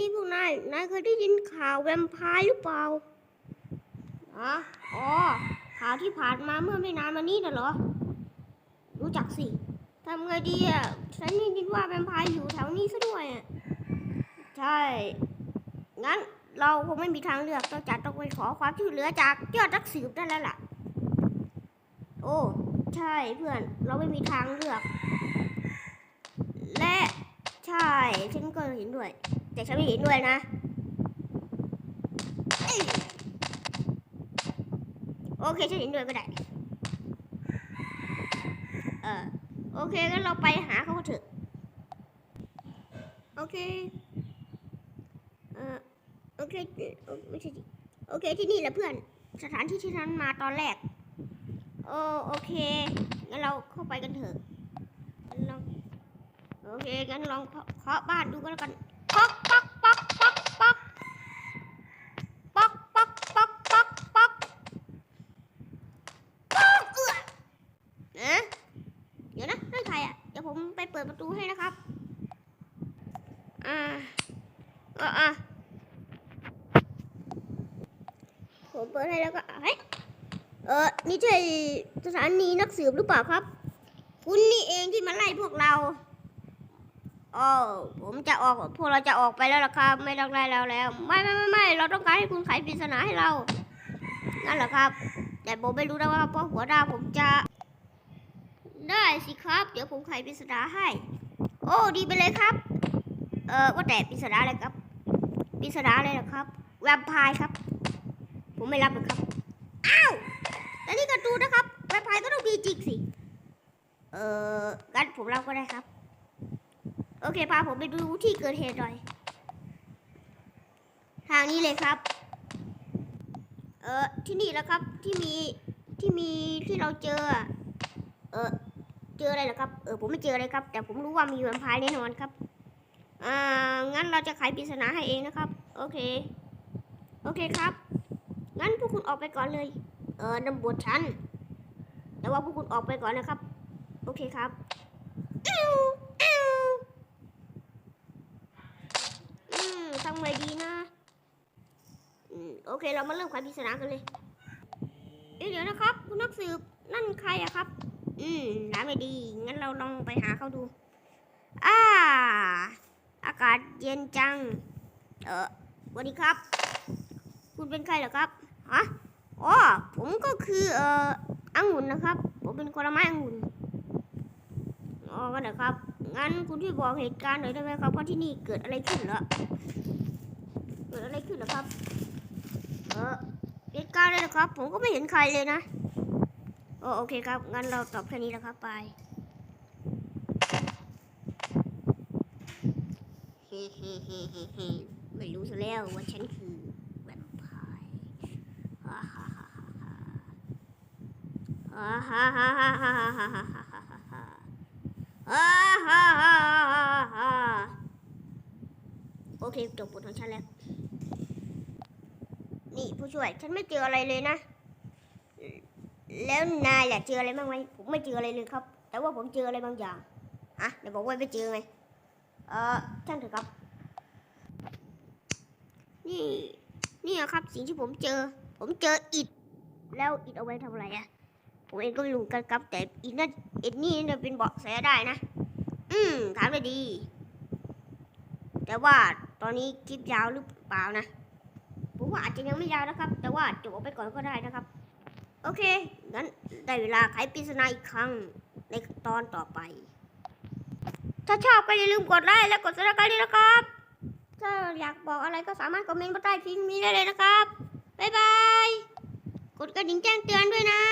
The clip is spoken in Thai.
นี่พวกนาย นายเคยได้ยินข่าวแวมไพร์หรือเปล่าอ๋ออ๋อข่าวที่ผ่านมาเมื่อไม่นานมานี้น่ะเหรอ รู้จักสิทำไงดีอะ ฉันได้ยินว่าแวมไพร์อยู่แถวนี้ซะด้วยอะ ใช่ งั้นเราคงไม่มีทางเลือกต้องจัดต้องไปขอความช่วยเหลือจากยอดนักสืบได้แล้วล่ะ โอ้ ใช่เพื่อน เราไม่มีทางเลือก และใช่ ฉันก็เห็นด้วย แต่ฉันไม่เห็นด้วยนะโอเคฉันเห็นด้วยก็ได้ เออโอเคงั้นเราไปหาเขาเถอะ โอเค เออโอเคไม่ใช่ดิโอเคที่นี่แหละเพื่อน สถานที่ที่ฉันมาตอนแรก โอโอเคงั้นเราเข้าไปกันเถอะงั้นลองโอเคงั้นลองเคาะบ้านดูก็แล้วกัน ยวผมไปเปิดประตูให้นะครับ อ่าอ่าอ่าผมเปิดให้แล้วก็เฮ้ยเออนี่ใช่สถานีนักสืบหรือเปล่าครับ คุณนี่เองที่มาไล่พวกเราอ๋อผมจะออกพวกเราจะออกไปแล้วล่ะครับ ไม่ต้องไล่เราแล้ว ไม่ไม่ไม่ไม่เราต้องการให้คุณไขปริศนาให้เรา นั่นแหละครับ แต่ผมไม่รู้นะว่าเพราะหัวหน้าผมจะ สิครับ เดี๋ยวผมไขปริศนาให้ โอ้ดีไปเลยครับ เออว่าแต่ปริศนาอะไรครับปริศนาอะไรเหรอครับแวมไพร์ครับ ผมไม่รับหรอกครับ อ้าวแต่นี่การ์ตูนนะครับแวมไพร์ก็ต้องมีจริงสิ เอองั้นผมรับก็ได้ครับ โอเคพาผมไปดูที่เกิดเหตุหน่อย ทางนี้เลยครับ เออที่นี่แหล้วครับที่มีที่มีที่เราเจอ เออ เจออะไรเหรอครับ เออผมไม่เจออะไรครับ แต่ผมรู้ว่ามีแวมไพร์แน่นอนครับ อ่า งั้นเราจะไขปริศนาให้เองนะครับ โอเค โอเคครับ งั้นพวกคุณออกไปก่อนเลย เออนำบทฉัน แต่ว่าพวกคุณออกไปก่อนนะครับ โอเคครับอิ๊วอิ๊วอืมทำไงดีนะอืมโอเค เรามาเริ่มไขปริศนากันเลยเเดี๋ยวนะครับ คุณนักสืบ นั่นใครอะครับ อืมน้ำไม่ดี งั้นเราลองไปหาเขาดู อ่า อากาศเย็นจัง เออสวัสดีครับ คุณเป็นใครเหรอครับ ฮะ อ๋อ ผมก็คือเอ่อองุ่นนะครับ ผมเป็นคนละไม้องุ่นอ๋อก็เหรอครับ งั้นคุณช่วยบอกเหตุการณ์หน่อยได้ไหมครับว่าที่นี่เกิดอะไรขึ้นเหรอ เกิดอะไรขึ้นเหรอครับ เออเหตุการณ์อะไรเหรอครับ ผมก็ไม่เห็นใครเลยนะ โอเคครับ งั้นเราตอบแค่นี้แล้วครับไปเฮ้เฮ้เฮ้เฮ้เฮ้ไม่รู้ซะแล้วว่าฉันคือแวมไพร์ฮ่าฮ่าฮ่าฮ่าฮ่าฮ่าฮ่าฮ่าฮ่าฮ่าฮ่าฮ่าฮ่าฮ่าฮ่าฮ่าฮ่าฮ่าโอเคจบบทของฉันแล้วนี่ผู้ช่วยฉันไม่เจออะไรเลยนะ แล้วนายอยากเจออะไรบ้างไหมผมไม่เจออะไรเลยครับ แต่ว่าผมเจออะไรบางอย่างอะเดี๋ยวบอกว่าไม่เจอไงเออช่างเถอะครับ นี่นี่อะครับสิ่งที่ผมเจอ ผมเจออิฐแล้วอิฐเอาไว้ทำอะไรอะผมเองก็ไม่รู้นกันครับ แต่อิฐนั่นอิฐนี่น่าเป็นเบาะแสได้นะ อืมถามได้ดี แต่ว่าตอนนี้คลิปยาวหรือเปล่านะผมว่าอาจจะยังไม่ยาวนะครับ แต่ว่าจบไปก่อนก็ได้นะครับ โอเค งั้นได้เวลาไขปริศนาอีกครั้งในตอนต่อไป ถ้าชอบก็อย่าลืมกดไลค์และกดซับสไครต์ด้วยนะครับ ถ้าอยากบอกอะไรก็สามารถคอมเมนต์ใต้คลิปนี้ได้เลยนะครับ บ๊ายบาย กดกระดิ่งแจ้งเตือนด้วยนะ